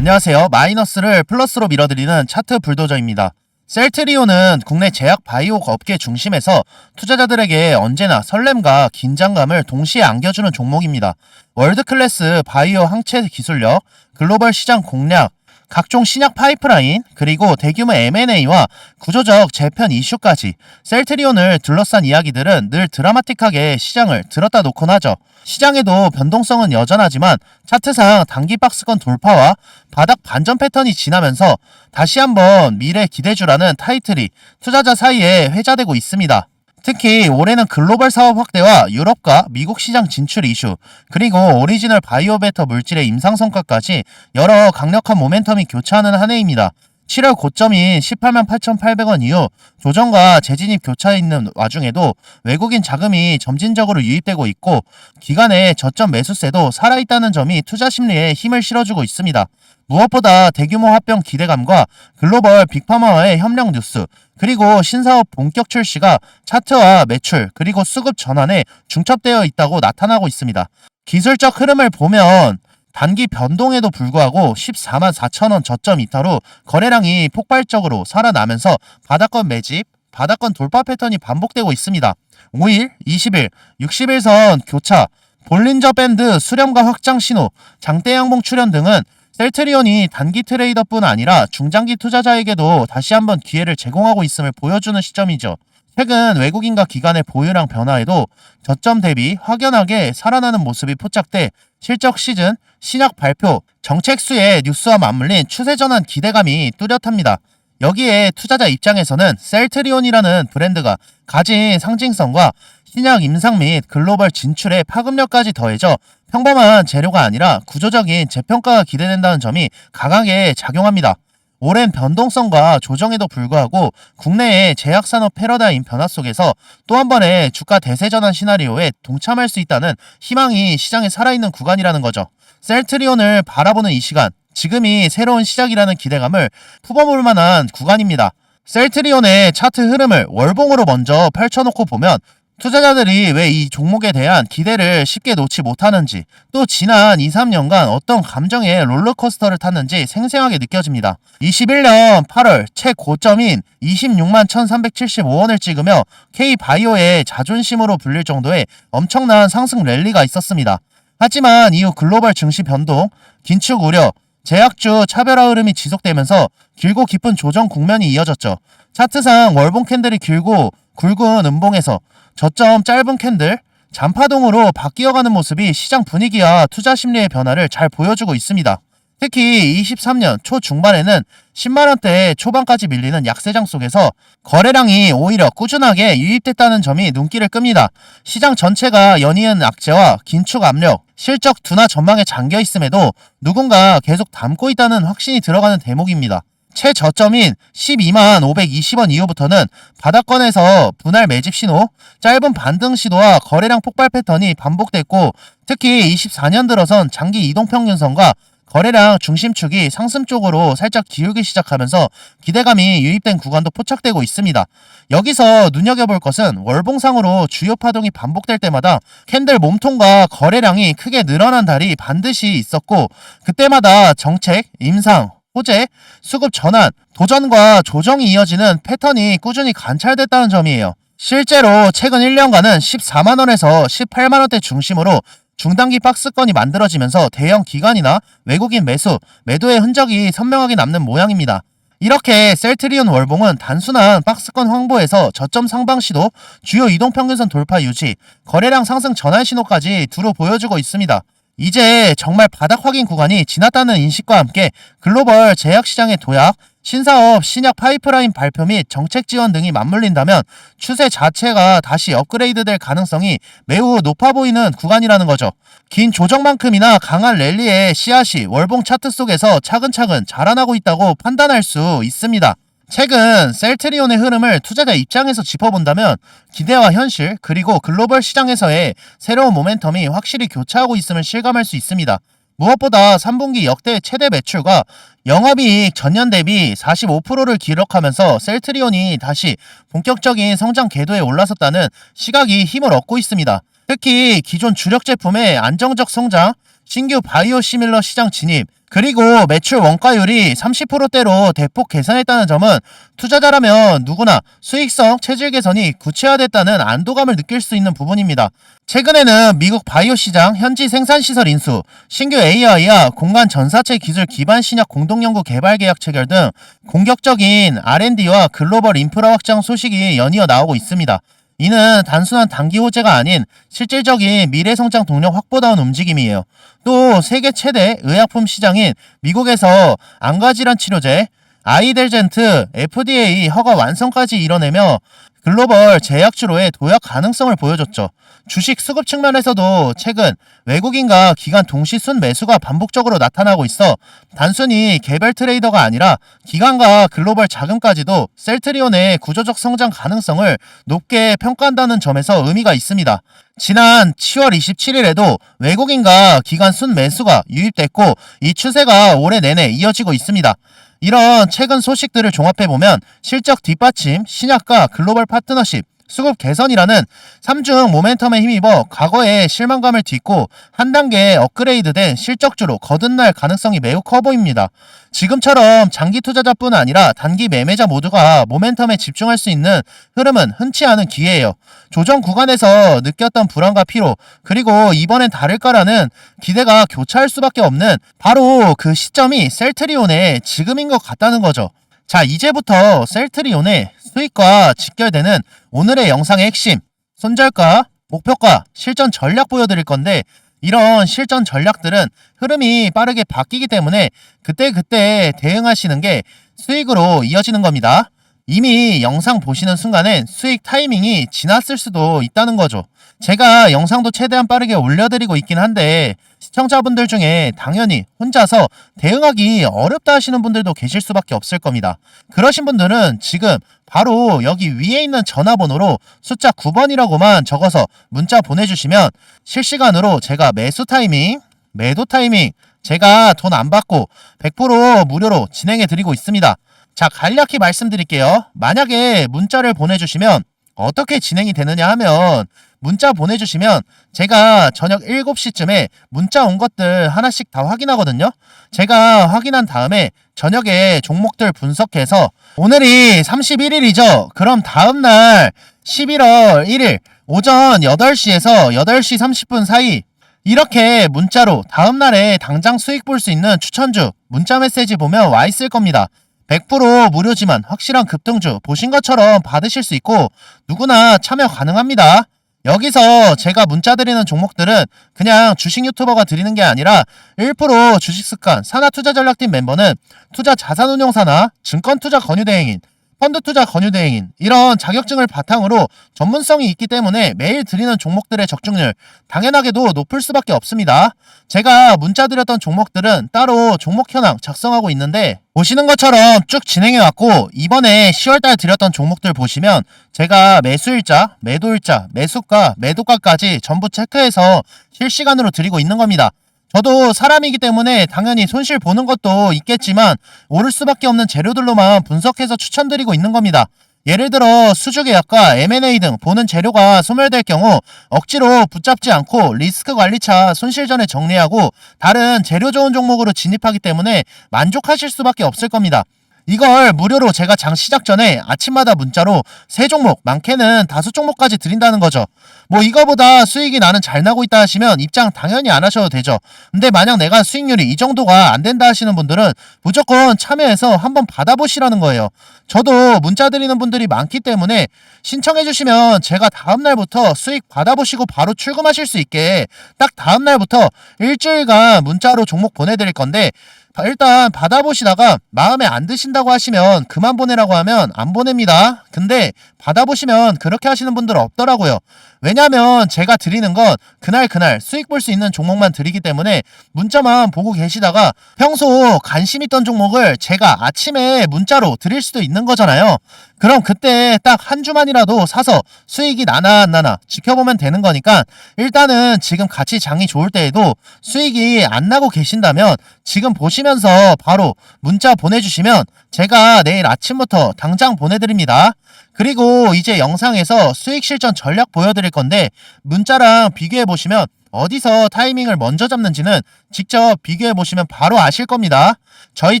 안녕하세요. 마이너스를 플러스로 밀어드리는 차트 불도저입니다. 셀트리온은 국내 제약 바이오 업계 중심에서 투자자들에게 언제나 설렘과 긴장감을 동시에 안겨주는 종목입니다. 월드클래스 바이오 항체 기술력, 글로벌 시장 공략, 각종 신약 파이프라인, 그리고 대규모 M&A와 구조적 재편 이슈까지 셀트리온을 둘러싼 이야기들은 늘 드라마틱하게 시장을 들었다 놓곤 하죠. 시장에도 변동성은 여전하지만 차트상 단기 박스권 돌파와 바닥 반전 패턴이 지나면서 다시 한번 미래 기대주라는 타이틀이 투자자 사이에 회자되고 있습니다. 특히 올해는 글로벌 사업 확대와 유럽과 미국 시장 진출 이슈, 그리고 오리지널 바이오베터 물질의 임상 성과까지 여러 강력한 모멘텀이 교차하는 한 해입니다. 7월 고점인 18만 8,800원 이후 조정과 재진입 교차 있는 와중에도 외국인 자금이 점진적으로 유입되고 있고 기간의 저점 매수세도 살아있다는 점이 투자 심리에 힘을 실어주고 있습니다. 무엇보다 대규모 합병 기대감과 글로벌 빅파마와의 협력 뉴스, 그리고 신사업 본격 출시가 차트와 매출, 그리고 수급 전환에 중첩되어 있다고 나타나고 있습니다. 기술적 흐름을 보면 단기 변동에도 불구하고 14만 4천원 저점 이타로 거래량이 폭발적으로 살아나면서 바닥권 매집, 바닥권 돌파 패턴이 반복되고 있습니다. 5일, 20일, 60일선 교차, 볼린저 밴드 수렴과 확장 신호, 장대 양봉 출현 등은 셀트리온이 단기 트레이더뿐 아니라 중장기 투자자에게도 다시 한번 기회를 제공하고 있음을 보여주는 시점이죠. 최근 외국인과 기관의 보유량 변화에도 저점 대비 확연하게 살아나는 모습이 포착돼 실적 시즌, 신약 발표, 정책 수의 뉴스와 맞물린 추세 전환 기대감이 뚜렷합니다. 여기에 투자자 입장에서는 셀트리온이라는 브랜드가 가진 상징성과 신약 임상 및 글로벌 진출의 파급력까지 더해져 평범한 재료가 아니라 구조적인 재평가가 기대된다는 점이 강하게 작용합니다. 오랜 변동성과 조정에도 불구하고 국내의 제약산업 패러다임 변화 속에서 또 한 번의 주가 대세 전환 시나리오에 동참할 수 있다는 희망이 시장에 살아있는 구간이라는 거죠. 셀트리온을 바라보는 이 시간, 지금이 새로운 시작이라는 기대감을 품어볼 만한 구간입니다. 셀트리온의 차트 흐름을 월봉으로 먼저 펼쳐놓고 보면 투자자들이 왜 이 종목에 대한 기대를 쉽게 놓지 못하는지 또 지난 2, 3년간 어떤 감정의 롤러코스터를 탔는지 생생하게 느껴집니다. 21년 8월 최고점인 26만 1375원을 찍으며 K바이오의 자존심으로 불릴 정도의 엄청난 상승 랠리가 있었습니다. 하지만 이후 글로벌 증시 변동, 긴축 우려, 제약주 차별화 흐름이 지속되면서 길고 깊은 조정 국면이 이어졌죠. 차트상 월봉 캔들이 길고 굵은 음봉에서 저점 짧은 캔들, 잔파동으로 바뀌어가는 모습이 시장 분위기와 투자 심리의 변화를 잘 보여주고 있습니다. 특히 23년 초 중반에는 10만원대 초반까지 밀리는 약세장 속에서 거래량이 오히려 꾸준하게 유입됐다는 점이 눈길을 끕니다. 시장 전체가 연이은 악재와 긴축 압력, 실적 둔화 전망에 잠겨 있음에도 누군가 계속 담고 있다는 확신이 들어가는 대목입니다. 최저점인 12만 520원 이후부터는 바닥권에서 분할 매집 신호, 짧은 반등 시도와 거래량 폭발 패턴이 반복됐고 특히 24년 들어선 장기 이동평균선과 거래량 중심축이 상승 쪽으로 살짝 기울기 시작하면서 기대감이 유입된 구간도 포착되고 있습니다. 여기서 눈여겨볼 것은 월봉상으로 주요 파동이 반복될 때마다 캔들 몸통과 거래량이 크게 늘어난 달이 반드시 있었고 그때마다 정책, 임상, 호재, 수급 전환, 도전과 조정이 이어지는 패턴이 꾸준히 관찰됐다는 점이에요. 실제로 최근 1년간은 14만원에서 18만원대 중심으로 중단기 박스권이 만들어지면서 대형 기관이나 외국인 매수, 매도의 흔적이 선명하게 남는 모양입니다. 이렇게 셀트리온 월봉은 단순한 박스권 황보에서 저점 상방 시도, 주요 이동평균선 돌파 유지, 거래량 상승 전환 신호까지 두루 보여주고 있습니다. 이제 정말 바닥 확인 구간이 지났다는 인식과 함께 글로벌 제약시장의 도약, 신사업, 신약 파이프라인 발표 및 정책 지원 등이 맞물린다면 추세 자체가 다시 업그레이드 될 가능성이 매우 높아 보이는 구간이라는 거죠. 긴 조정만큼이나 강한 랠리의 씨앗이 월봉 차트 속에서 차근차근 자라나고 있다고 판단할 수 있습니다. 최근 셀트리온의 흐름을 투자자 입장에서 짚어본다면 기대와 현실 그리고 글로벌 시장에서의 새로운 모멘텀이 확실히 교차하고 있음을 실감할 수 있습니다. 무엇보다 3분기 역대 최대 매출과 영업이익 전년 대비 45%를 기록하면서 셀트리온이 다시 본격적인 성장 궤도에 올라섰다는 시각이 힘을 얻고 있습니다. 특히 기존 주력 제품의 안정적 성장, 신규 바이오 시밀러 시장 진입, 그리고 매출 원가율이 30%대로 대폭 개선했다는 점은 투자자라면 누구나 수익성 체질 개선이 구체화됐다는 안도감을 느낄 수 있는 부분입니다. 최근에는 미국 바이오 시장 현지 생산 시설 인수, 신규 AI와 공간 전사체 기술 기반 신약 공동 연구 개발 계약 체결 등 공격적인 R&D와 글로벌 인프라 확장 소식이 연이어 나오고 있습니다. 이는 단순한 단기 호재가 아닌 실질적인 미래 성장 동력 확보다운 움직임이에요. 또 세계 최대 의약품 시장인 미국에서 안과질환 치료제 아이델젠트 FDA 허가 완성까지 이뤄내며 글로벌 제약주로의 도약 가능성을 보여줬죠. 주식 수급 측면에서도 최근 외국인과 기관 동시 순 매수가 반복적으로 나타나고 있어 단순히 개별 트레이더가 아니라 기관과 글로벌 자금까지도 셀트리온의 구조적 성장 가능성을 높게 평가한다는 점에서 의미가 있습니다. 지난 10월 27일에도 외국인과 기관 순 매수가 유입됐고 이 추세가 올해 내내 이어지고 있습니다. 이런 최근 소식들을 종합해보면 실적 뒷받침, 신약과 글로벌 파트너십, 수급 개선이라는 3중 모멘텀에 힘입어 과거의 실망감을 딛고 한 단계 업그레이드된 실적주로 거듭날 가능성이 매우 커 보입니다. 지금처럼 장기 투자자뿐 아니라 단기 매매자 모두가 모멘텀에 집중할 수 있는 흐름은 흔치 않은 기회예요. 조정 구간에서 느꼈던 불안과 피로 그리고 이번엔 다를까라는 기대가 교차할 수밖에 없는 바로 그 시점이 셀트리온의 지금인 것 같다는 거죠. 자, 이제부터 셀트리온의 수익과 직결되는 오늘의 영상의 핵심, 손절가, 목표가, 실전 전략 보여드릴 건데, 이런 실전 전략들은 흐름이 빠르게 바뀌기 때문에 그때그때 대응하시는 게 수익으로 이어지는 겁니다. 이미 영상 보시는 순간엔 수익 타이밍이 지났을 수도 있다는 거죠. 제가 영상도 최대한 빠르게 올려드리고 있긴 한데 시청자분들 중에 당연히 혼자서 대응하기 어렵다 하시는 분들도 계실 수밖에 없을 겁니다. 그러신 분들은 지금 바로 여기 위에 있는 전화번호로 숫자 9번이라고만 적어서 문자 보내주시면 실시간으로 제가 매수 타이밍, 매도 타이밍, 제가 돈 안 받고 100% 무료로 진행해 드리고 있습니다. 자, 간략히 말씀드릴게요. 만약에 문자를 보내주시면 어떻게 진행이 되느냐 하면 문자 보내주시면 제가 저녁 7시쯤에 문자 온 것들 하나씩 다 확인하거든요. 제가 확인한 다음에 저녁에 종목들 분석해서 오늘이 31일이죠. 그럼 다음날 11월 1일 오전 8시에서 8시 30분 사이 이렇게 문자로 다음날에 당장 수익 볼 수 있는 추천주 문자 메시지 보면 와 있을 겁니다. 100% 무료지만 확실한 급등주 보신 것처럼 받으실 수 있고 누구나 참여 가능합니다. 여기서 제가 문자 드리는 종목들은 그냥 주식 유튜버가 드리는 게 아니라 1% 주식 습관 산하 투자 전략팀 멤버는 투자 자산 운용사나 증권 투자 권유 대행인 펀드 투자 권유대행인 이런 자격증을 바탕으로 전문성이 있기 때문에 매일 드리는 종목들의 적중률 당연하게도 높을 수밖에 없습니다. 제가 문자 드렸던 종목들은 따로 종목 현황 작성하고 있는데 보시는 것처럼 쭉 진행해왔고 이번에 10월달 드렸던 종목들 보시면 제가 매수일자, 매도일자, 매수가, 매도가까지 전부 체크해서 실시간으로 드리고 있는 겁니다. 저도 사람이기 때문에 당연히 손실 보는 것도 있겠지만 오를 수밖에 없는 재료들로만 분석해서 추천드리고 있는 겁니다. 예를 들어 수주계약과 M&A 등 보는 재료가 소멸될 경우 억지로 붙잡지 않고 리스크 관리차 손실 전에 정리하고 다른 재료 좋은 종목으로 진입하기 때문에 만족하실 수밖에 없을 겁니다. 이걸 무료로 제가 장 시작 전에 아침마다 문자로 세 종목, 많게는 다섯 종목까지 드린다는 거죠. 뭐 이거보다 수익이 나는 잘 나고 있다 하시면 입장 당연히 안 하셔도 되죠. 근데 만약 내가 수익률이 이 정도가 안 된다 하시는 분들은 무조건 참여해서 한번 받아보시라는 거예요. 저도 문자 드리는 분들이 많기 때문에 신청해 주시면 제가 다음 날부터 수익 받아보시고 바로 출금하실 수 있게 딱 다음 날부터 일주일간 문자로 종목 보내드릴 건데 일단 받아보시다가 마음에 안 드신다고 하시면 그만 보내라고 하면 안 보냅니다. 근데 받아보시면 그렇게 하시는 분들 없더라고요. 왜냐면 제가 드리는 건 그날 그날 수익 볼 수 있는 종목만 드리기 때문에 문자만 보고 계시다가 평소 관심 있던 종목을 제가 아침에 문자로 드릴 수도 있는 거잖아요. 그럼 그때 딱 한 주만이라도 사서 수익이 나나 안 나나 지켜보면 되는 거니까 일단은 지금 같이 장이 좋을 때에도 수익이 안 나고 계신다면 지금 보시면서 바로 문자 보내주시면 제가 내일 아침부터 당장 보내드립니다. 그리고 이제 영상에서 수익 실전 전략 보여드릴 건데 문자랑 비교해 보시면 어디서 타이밍을 먼저 잡는지는 직접 비교해 보시면 바로 아실 겁니다. 저희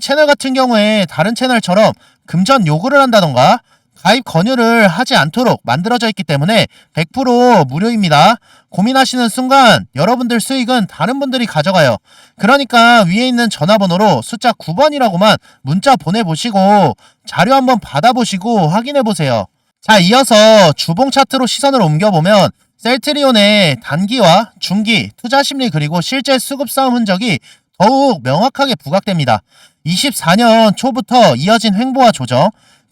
채널 같은 경우에 다른 채널처럼 금전 요구를 한다던가 가입 권유를 하지 않도록 만들어져 있기 때문에 100% 무료입니다. 고민하시는 순간 여러분들 수익은 다른 분들이 가져가요. 그러니까 위에 있는 전화번호로 숫자 9번이라고만 문자 보내보시고 자료 한번 받아보시고 확인해보세요. 자, 이어서 주봉 차트로 시선을 옮겨보면 셀트리온의 단기와 중기, 투자 심리 그리고 실제 수급 싸움 흔적이 더욱 명확하게 부각됩니다. 24년 초부터 이어진 횡보와 조정,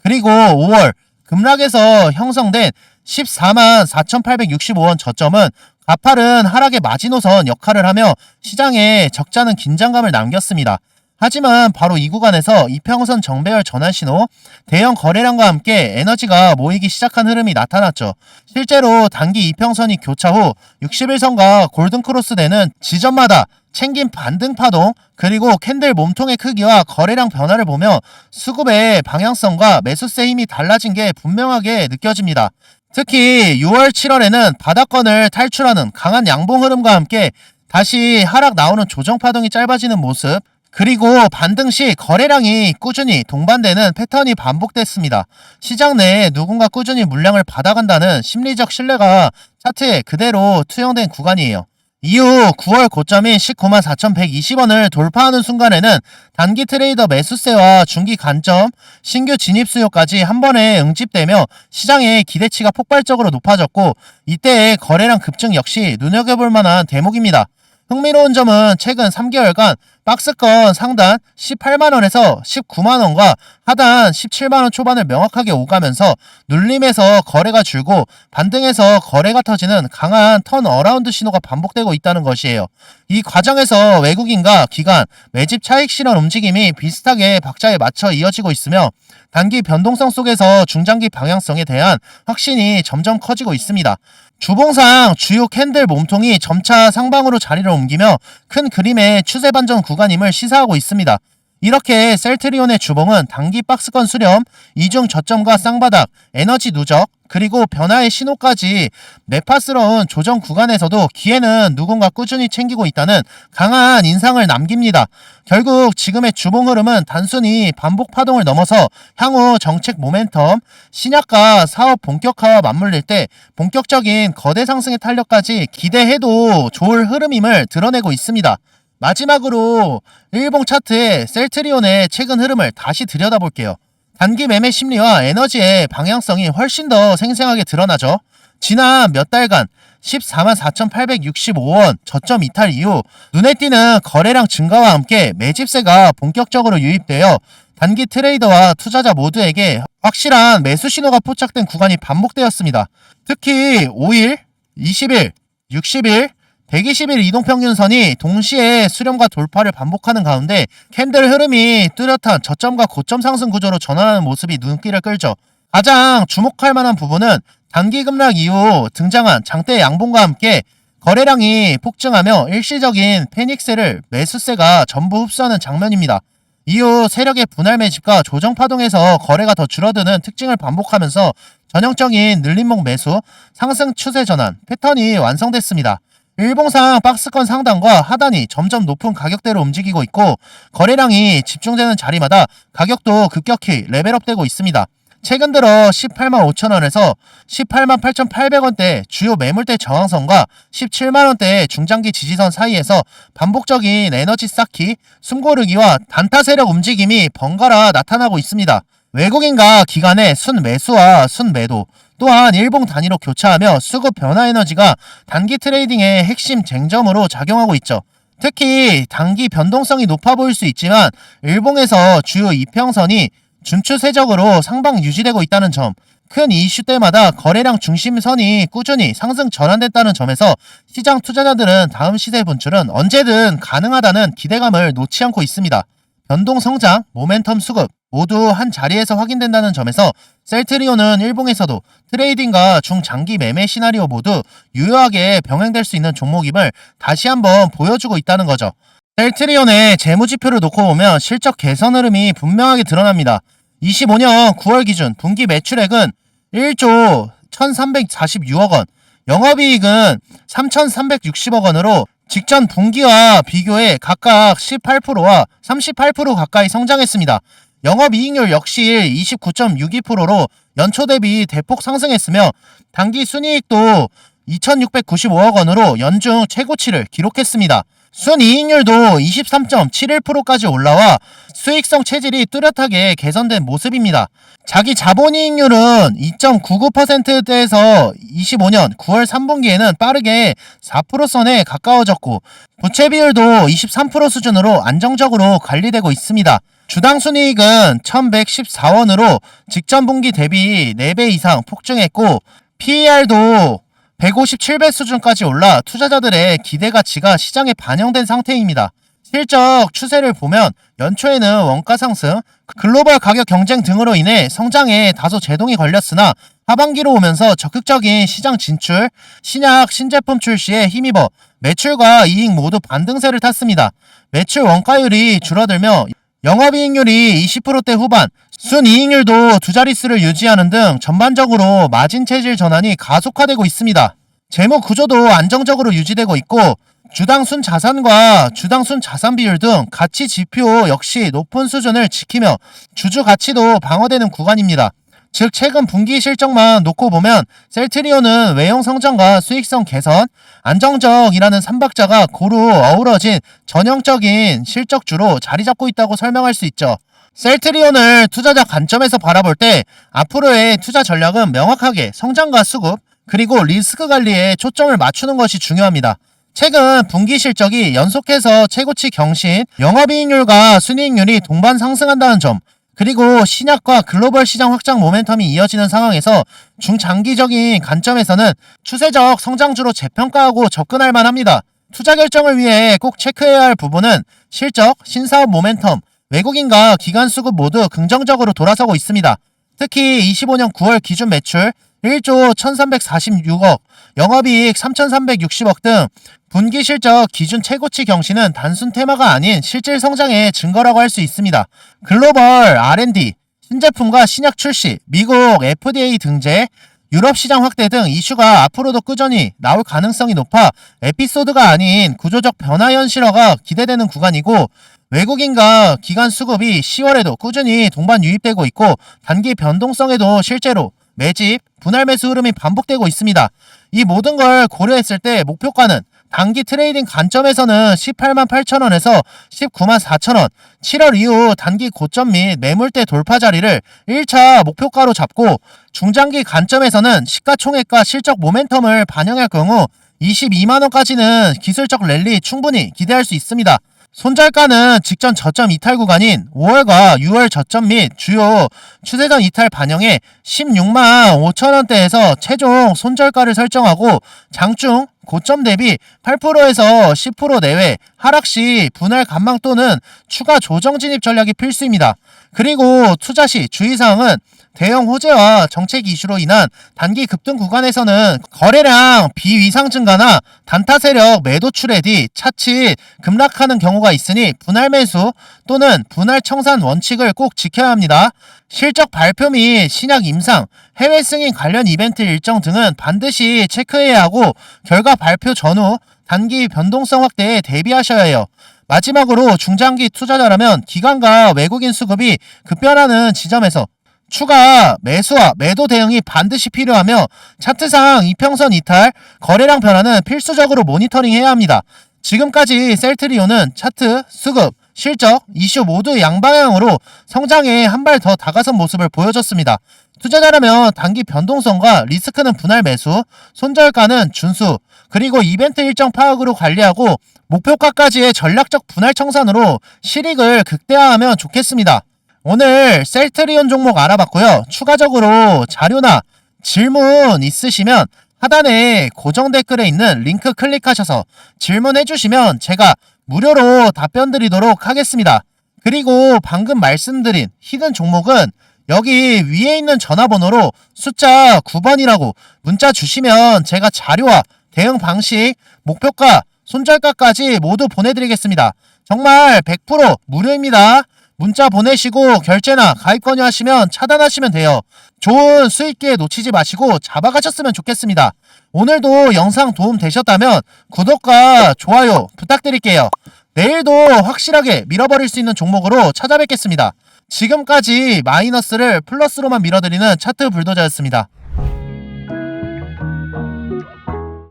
그리고 5월 급락에서 형성된 14만 4,865원 저점은 가파른 하락의 마지노선 역할을 하며 시장에 적잖은 긴장감을 남겼습니다. 하지만 바로 이 구간에서 이평선 정배열 전환 신호, 대형 거래량과 함께 에너지가 모이기 시작한 흐름이 나타났죠. 실제로 단기 이평선이 교차 후 60일선과 골든크로스 되는 지점마다 챙긴 반등 파동, 그리고 캔들 몸통의 크기와 거래량 변화를 보며 수급의 방향성과 매수세 힘이 달라진 게 분명하게 느껴집니다. 특히 6월, 7월에는 바닥권을 탈출하는 강한 양봉 흐름과 함께 다시 하락 나오는 조정 파동이 짧아지는 모습, 그리고 반등 시 거래량이 꾸준히 동반되는 패턴이 반복됐습니다. 시장 내에 누군가 꾸준히 물량을 받아간다는 심리적 신뢰가 차트에 그대로 투영된 구간이에요. 이후 9월 고점인 19만 4,120원을 돌파하는 순간에는 단기 트레이더 매수세와 중기 간점, 신규 진입 수요까지 한 번에 응집되며 시장의 기대치가 폭발적으로 높아졌고 이때의 거래량 급증 역시 눈여겨볼 만한 대목입니다. 흥미로운 점은 최근 3개월간 박스권 상단 18만원에서 19만원과 하단 17만원 초반을 명확하게 오가면서 눌림에서 거래가 줄고 반등에서 거래가 터지는 강한 턴 어라운드 신호가 반복되고 있다는 것이에요. 이 과정에서 외국인과 기관, 매집 차익 실현 움직임이 비슷하게 박자에 맞춰 이어지고 있으며 단기 변동성 속에서 중장기 방향성에 대한 확신이 점점 커지고 있습니다. 주봉상 주요 캔들 몸통이 점차 상방으로 자리를 옮기며 큰 그림의 추세 반전 구간임을 시사하고 있습니다. 이렇게 셀트리온의 주봉은 단기 박스권 수렴, 이중 저점과 쌍바닥, 에너지 누적, 그리고 변화의 신호까지 매파스러운 조정 구간에서도 기회는 누군가 꾸준히 챙기고 있다는 강한 인상을 남깁니다. 결국 지금의 주봉 흐름은 단순히 반복 파동을 넘어서 향후 정책 모멘텀, 신약과 사업 본격화와 맞물릴 때 본격적인 거대 상승의 탄력까지 기대해도 좋을 흐름임을 드러내고 있습니다. 마지막으로 일봉 차트의 셀트리온의 최근 흐름을 다시 들여다볼게요. 단기 매매 심리와 에너지의 방향성이 훨씬 더 생생하게 드러나죠. 지난 몇 달간 14만 4,865원 저점 이탈 이후 눈에 띄는 거래량 증가와 함께 매집세가 본격적으로 유입되어 단기 트레이더와 투자자 모두에게 확실한 매수 신호가 포착된 구간이 반복되었습니다. 특히 5일, 20일, 60일, 120일 이동평균선이 동시에 수렴과 돌파를 반복하는 가운데 캔들 흐름이 뚜렷한 저점과 고점 상승 구조로 전환하는 모습이 눈길을 끌죠. 가장 주목할 만한 부분은 단기 급락 이후 등장한 장대 양봉과 함께 거래량이 폭증하며 일시적인 패닉세를 매수세가 전부 흡수하는 장면입니다. 이후 세력의 분할 매집과 조정 파동에서 거래가 더 줄어드는 특징을 반복하면서 전형적인 늘림목 매수, 상승 추세 전환 패턴이 완성됐습니다. 일봉상 박스권 상단과 하단이 점점 높은 가격대로 움직이고 있고 거래량이 집중되는 자리마다 가격도 급격히 레벨업되고 있습니다. 최근 들어 18만 5천원에서 18만 8,800원대 주요 매물대 저항선과 17만원대 중장기 지지선 사이에서 반복적인 에너지 쌓기, 숨고르기와 단타 세력 움직임이 번갈아 나타나고 있습니다. 외국인과 기관의 순매수와 순매도, 또한 일봉 단위로 교차하며 수급 변화 에너지가 단기 트레이딩의 핵심 쟁점으로 작용하고 있죠. 특히 단기 변동성이 높아 보일 수 있지만 일봉에서 주요 이평선이 준추세적으로 상방 유지되고 있다는 점, 큰 이슈 때마다 거래량 중심선이 꾸준히 상승 전환됐다는 점에서 시장 투자자들은 다음 시세 분출은 언제든 가능하다는 기대감을 놓지 않고 있습니다. 변동 성장, 모멘텀 수급 모두 한 자리에서 확인된다는 점에서 셀트리온은 일봉에서도 트레이딩과 중장기 매매 시나리오 모두 유효하게 병행될 수 있는 종목임을 다시 한번 보여주고 있다는 거죠. 셀트리온의 재무지표를 놓고 보면 실적 개선 흐름이 분명하게 드러납니다. 25년 9월 기준 분기 매출액은 1조 1346억 원, 영업이익은 3,360억 원으로 직전 분기와 비교해 각각 18%와 38% 가까이 성장했습니다. 영업이익률 역시 29.62%로 연초 대비 대폭 상승했으며 단기 순이익도 2,695억 원으로 연중 최고치를 기록했습니다. 순이익률도 23.71%까지 올라와 수익성 체질이 뚜렷하게 개선된 모습입니다. 자기 자본이익률은 2.99%대에서 25년 9월 3분기에는 빠르게 4%선에 가까워졌고 부채 비율도 23% 수준으로 안정적으로 관리되고 있습니다. 주당 순이익은 1114원으로 직전 분기 대비 4배 이상 폭증했고 PER도 157배 수준까지 올라 투자자들의 기대 가치가 시장에 반영된 상태입니다. 실적 추세를 보면 연초에는 원가 상승, 글로벌 가격 경쟁 등으로 인해 성장에 다소 제동이 걸렸으나 하반기로 오면서 적극적인 시장 진출, 신약 신제품 출시에 힘입어 매출과 이익 모두 반등세를 탔습니다. 매출 원가율이 줄어들며 영업이익률이 20%대 후반, 순이익률도 두 자릿수를 유지하는 등 전반적으로 마진 체질 전환이 가속화되고 있습니다. 재무 구조도 안정적으로 유지되고 있고 주당 순 자산과 주당 순 자산 비율 등 가치 지표 역시 높은 수준을 지키며 주주 가치도 방어되는 구간입니다. 즉 최근 분기 실적만 놓고 보면 셀트리온은 외형 성장과 수익성 개선, 안정적이라는 삼박자가 고루 어우러진 전형적인 실적주로 자리 잡고 있다고 설명할 수 있죠. 셀트리온을 투자자 관점에서 바라볼 때 앞으로의 투자 전략은 명확하게 성장과 수급 그리고 리스크 관리에 초점을 맞추는 것이 중요합니다. 최근 분기 실적이 연속해서 최고치 경신, 영업이익률과 순이익률이 동반 상승한다는 점, 그리고 신약과 글로벌 시장 확장 모멘텀이 이어지는 상황에서 중장기적인 관점에서는 추세적 성장주로 재평가하고 접근할 만합니다. 투자 결정을 위해 꼭 체크해야 할 부분은 실적, 신사업 모멘텀, 외국인과 기관 수급 모두 긍정적으로 돌아서고 있습니다. 특히 25년 9월 기준 매출 1조 1346억, 영업이익 3360억 등 분기 실적 기준 최고치 경신은 단순 테마가 아닌 실질 성장의 증거라고 할 수 있습니다. 글로벌 R&D, 신제품과 신약 출시, 미국 FDA 등재, 유럽 시장 확대 등 이슈가 앞으로도 꾸준히 나올 가능성이 높아 에피소드가 아닌 구조적 변화 현실화가 기대되는 구간이고 외국인과 기관 수급이 10월에도 꾸준히 동반 유입되고 있고 단기 변동성에도 실제로 매집, 분할 매수 흐름이 반복되고 있습니다. 이 모든 걸 고려했을 때 목표가는 단기 트레이딩 관점에서는 18만 8천원에서 19만 4천원, 7월 이후 단기 고점 및 매물대 돌파 자리를 1차 목표가로 잡고 중장기 관점에서는 시가총액과 실적 모멘텀을 반영할 경우 22만원까지는 기술적 랠리 충분히 기대할 수 있습니다. 손절가는 직전 저점 이탈 구간인 5월과 6월 저점 및 주요 추세선 이탈 반영에 16만 5천원대에서 최종 손절가를 설정하고 장중 고점 대비 8%에서 10% 내외 하락 시 분할 감망 또는 추가 조정 진입 전략이 필수입니다. 그리고 투자 시 주의사항은 대형 호재와 정책 이슈로 인한 단기 급등 구간에서는 거래량 비위상 증가나 단타 세력 매도 출회 뒤 차칫 급락하는 경우가 있으니 분할 매수 또는 분할 청산 원칙을 꼭 지켜야 합니다. 실적 발표 및 신약 임상, 해외 승인 관련 이벤트 일정 등은 반드시 체크해야 하고 결과 발표 전후 단기 변동성 확대에 대비하셔야 해요. 마지막으로 중장기 투자자라면 기관과 외국인 수급이 급변하는 지점에서 추가 매수와 매도 대응이 반드시 필요하며 차트상 이평선 이탈, 거래량 변화는 필수적으로 모니터링해야 합니다. 지금까지 셀트리온은 차트, 수급, 실적, 이슈 모두 양방향으로 성장에 한 발 더 다가선 모습을 보여줬습니다. 투자자라면 단기 변동성과 리스크는 분할 매수, 손절가는 준수, 그리고 이벤트 일정 파악으로 관리하고 목표가까지의 전략적 분할 청산으로 실익을 극대화하면 좋겠습니다. 오늘 셀트리온 종목 알아봤고요. 추가적으로 자료나 질문 있으시면 하단에 고정 댓글에 있는 링크 클릭하셔서 질문해 주시면 제가 무료로 답변 드리도록 하겠습니다. 그리고 방금 말씀드린 히든 종목은 여기 위에 있는 전화번호로 숫자 9번이라고 문자 주시면 제가 자료와 대응 방식, 목표가, 손절가까지 모두 보내드리겠습니다. 정말 100% 무료입니다. 문자 보내시고 결제나 가입 권유하시면 차단하시면 돼요. 좋은 수익 기회 놓치지 마시고 잡아가셨으면 좋겠습니다. 오늘도 영상 도움 되셨다면 구독과 좋아요 부탁드릴게요. 내일도 확실하게 밀어버릴 수 있는 종목으로 찾아뵙겠습니다. 지금까지 마이너스를 플러스로만 밀어드리는 차트 불도저였습니다.